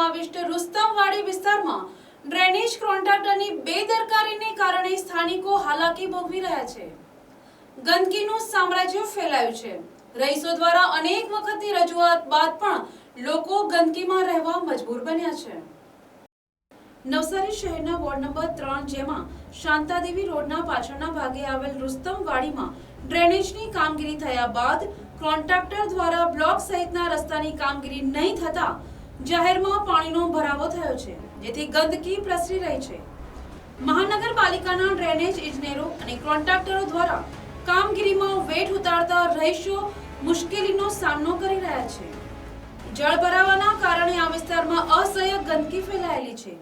સમાવિષ્ટ રુસ્તમવાડી વિસ્તારમાં નવસારી શહેરના જેમાં શાંતાદેવી પાછળના ભાગે આવેલ રુસ્તમ વાડીમાં ડ્રેનેજની કામગીરી થયા બાદ કોન્ટ્રાક્ટર દ્વારા બ્લોક સહિતના રસ્તાની કામગીરી નહીં થતા જાહેરમાં પાણીનો ભરાવો થયો છે, જેથી ગંદકી પ્રસરી રહી છે. મહાનગરપાલિકાના ડ્રેનેજ ઇજનેરો અને કોન્ટ્રાક્ટરો દ્વારા કામગીરીમાં વેઠ ઉતારતા રહીશો મુશ્કેલીનો સામનો કરી રહ્યા છે. જળ ભરાવાના કારણે આ વિસ્તારમાં અસહ્ય ગંદકી ફેલાયેલી છે.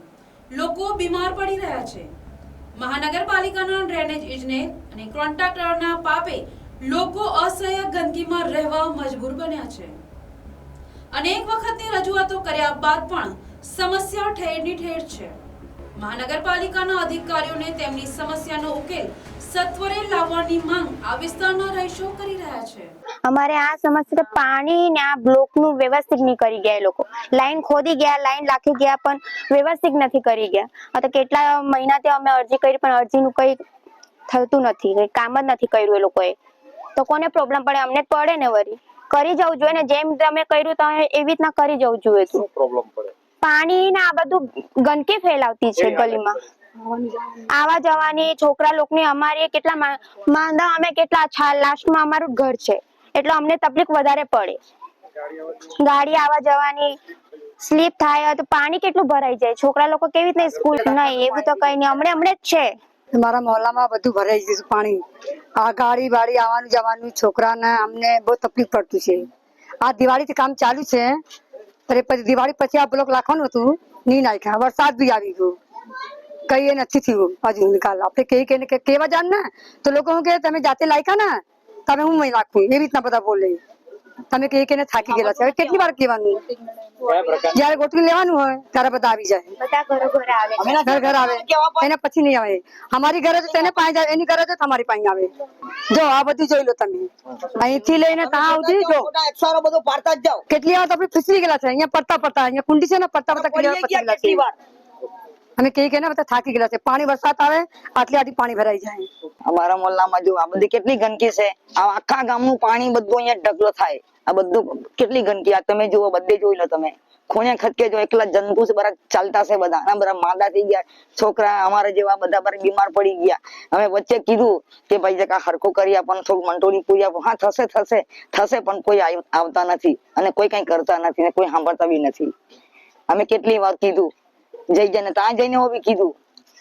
લોકો બીમાર પડી રહ્યા છે. મહાનગરપાલિકાના ડ્રેનેજ ઇજનેર અને કોન્ટ્રાક્ટરના પાપે લોકો અસહ્ય ગંદકીમાં રહેવા મજબૂર બન્યા છે. અનેક વખતની રજૂઆતો કર્યા બાદ પણ સમસ્યા ઠેરની ઠેર છે. મહાનગરપાલિકાના અધિકારીઓને તેમની સમસ્યાનો ઉકેલ સત્વરે લાવવાની માંગ આ વિસ્તારના રહીશો કરી રહ્યા છે. અમારે આ સમસ્યા પાણી ને આ બ્લોકનું વ્યવસ્થિત નહીં કરી ગયા એ લોકો. લાઈન ખોદી ગયા, લાઈન લાખી ગયા, પણ વ્યવસ્થિત નથી કરી ગયા. તો કેટલા મહિનાથી અમે અરજી કરી, પણ અરજીનું કઈ થતું નથી કામ જ નથી કર્યું એ લોકોએ. તો કોને પ્રોબ્લેમ પડે? અમને જ પડે ને વળી. કરી જવું જોઈએ ને જેમ તમે કર્યું તમે એવી રીતના કરી જવું જોઈએ શું પ્રોબ્લેમ પડે? પાણી ને આ બધું ગંદકી ફેલાવતી છે ગલીમાં. આવા જવાની છોકરા લોકોની અમારી કેટલા મા- માંદા અમે કેટલા છા લાસ્ટમાં અમારું ઘર છે. એટલે અમને તકલીફ વધારે પડે. ગાડી આવવા જવાની સ્લીપ થાય તો પાણી કેટલું ભરાઈ જાય? છોકરા લોકો કેવી રીતે સ્કૂલ નહીં એવું તો કઈ નહીં. હમણાં હમણાં જ છે. મારા મોહલ્લામાં બધું ભરાઈ ગયું પાણી. આ ગાડી વાડી આવવાનું જવાનું છોકરાને અમને બહુ તકલીફ પડતું છે. આ દિવાળીથી કામ ચાલુ છે. ત્યારે પછી દિવાળી પછી આ બ્લોક રાખવાનું હતું. નહીં નાખ્યા. વરસાદ બી આવી ગયો. કઈ એ નથી થયું હજુ નિકાલ. આપણે કઈ કઈને કે કેવા જાણ ને, તો લોકો શું કે તમે જાતે લાયકા ને? તમે હું નાખું એવી રીતના બધા બોલે. તમે કઈ કઈને થાકી ગયેલા છે. કેટલી વાર કહેવાનું? જયારે ગોઠવી લેવાનું હોય ત્યારે બધા આવી જાય. બધા ઘરો ઘરે આવે. ઘર ઘર આવે. એને પછી નહીં આવે. અમારી ઘરે તો તેને પાસે જાય એની ઘરે તો તમારી પાસે આવે. જો આ બધું જોઈ લો તમે. અહીંથી લઈને ત્યાં સુધી જો. બધું પાડતા જ જાઓ. કેટલી વાર આપણે ફીસરી ગયેલા છે. અહીંયા પડતા પડતા અહીંયા કુંડી છે ને પડતા પડતા કેટલી વાર અમે કઈ કે બધા થાકી ગયેલા છે. પાણી વરસાદ આવે આટલી આટલી પાણી ભરાઈ જાય. અમારા મોલ્લામાં જો આ બધી કેટલી ગંદકી છે. આ આખા ગામનું પાણી બધું અહીંયા ઢગલો થાય. આ બધું કેટલી ગંદકી આ તમે જુઓ, બધે જોઈ લો તમે. ખૂણે ખટકે જો એકલા જંતુ છે બરા ચાલતા છે બધા. આ બધા માદા થઈ ગયા. છોકરા અમારા જેવા બધા બધા બીમાર પડી ગયા. અમે વચ્ચે કીધું કે ભાઈ જકા હરખું કરી પણ થોડું મંટોળી પૂરી હા, થશે થશે. થશે પણ કોઈ આવતા નથી. અને કોઈ કઈ કરતા નથી ને કોઈ સાંભળતા બી નથી. અમે કેટલી વાર કીધું. જઈ જઈને ત્યાં જઈને હોવી કીધું.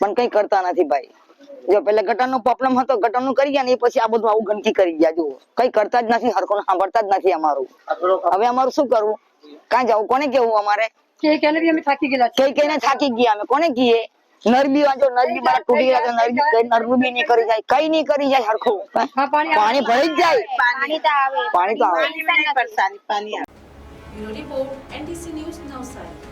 પણ કઈ કરતા નથી ભાઈ. જો પેલા ગટરનો પ્રોબ્લેમ હતો ગટરનું કરી ગયા ને એ પછી આ બધું આવું ગંદકી કરી ગયા જુઓ. કઈ કરતા જ નથી હરખું સાંભળતા જ નથી અમારું. હવે અમારું શું કરવું? કાં જવું કોને કેવું અમારે? બી અમે થાકી ગયા છે કઈ કઈને થાકી ગયા અમે કોને કીએ? નરબી વાંચો નરબી બાર તૂટી ગયા નરબી કઈ બી નહીં કરી જાય કઈ નહીં કરી જાય હરખું. પાણી પાણી ભરી જ જાય. પાણી તો આવે. પાણી તો આવે. Bureau report NTC news Navsari.